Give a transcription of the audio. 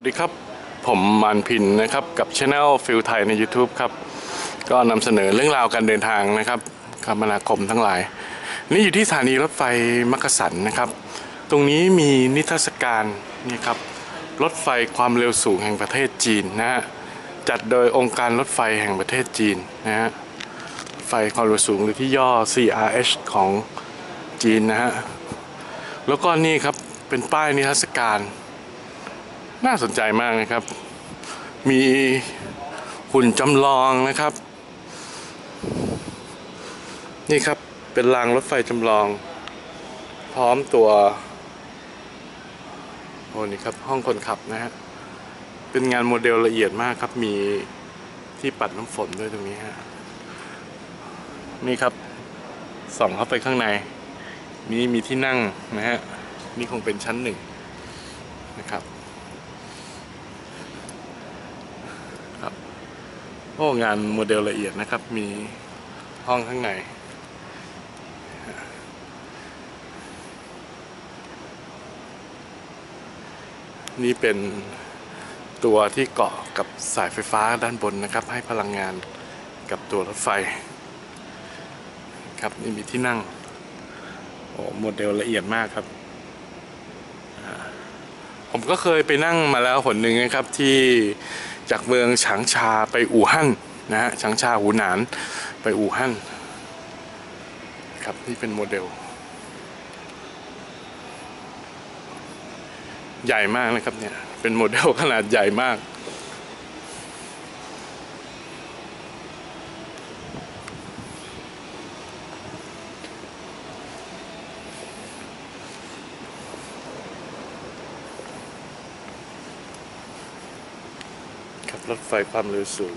สวัสดีครับ ผมมันพินนะครับ กับช anel ฟิลไทยใน YouTube ครับ ก็นำเสนอเรื่องราวการเดินทางนะครับคมนาคมทั้งหลาย นี่อยู่ที่สถานีรถไฟมักกะสันนะครับ ตรงนี้มีนิทรรศการนี่ครับรถไฟความเร็วสูงแห่งประเทศจีนนะฮะจัดโดยองค์การรถไฟแห่งประเทศจีนนะฮะไฟความเร็วสูงหรือที่ย่อ CRH ของจีนนะฮะแล้วก็นี่ครับเป็นป้ายนิทรรศการ น่าสนใจมากนะครับ มีหุ่นจำลองนะครับ นี่ครับเป็นรางรถไฟจำลอง พร้อมตัวโอ้นี่ครับห้องคนขับนะฮะเป็นงานโมเดลละเอียดมากครับมีที่ปัดน้ำฝนด้วยตรงนี้ฮะนี่ครับส่องเข้าไปข้างใน นี่มีที่นั่งนะฮะนี่คงเป็นชั้นหนึ่งนะครับครับ โอ้งานโมเดลละเอียดนะครับ มีห้องข้างในนี่เป็นตัวที่เกาะกับสายไฟฟ้าด้านบนนะครับ ให้พลังงานกับตัวรถไฟ ครับนี่มีที่นั่ง โอ้โมเดลละเอียดมากครับ ผมก็เคยไปนั่งมาแล้วหนหนึ่งนะครับที่ จากเมืองฉางชาไปอู่ฮั่นนะฮะฉางชาหูหนานไปอู่ฮั่นครับนี่เป็นโมเดล ใหญ่มากนะครับเนี่ยเป็นโมเดลขนาดใหญ่มาก รถไฟความเร็วสูง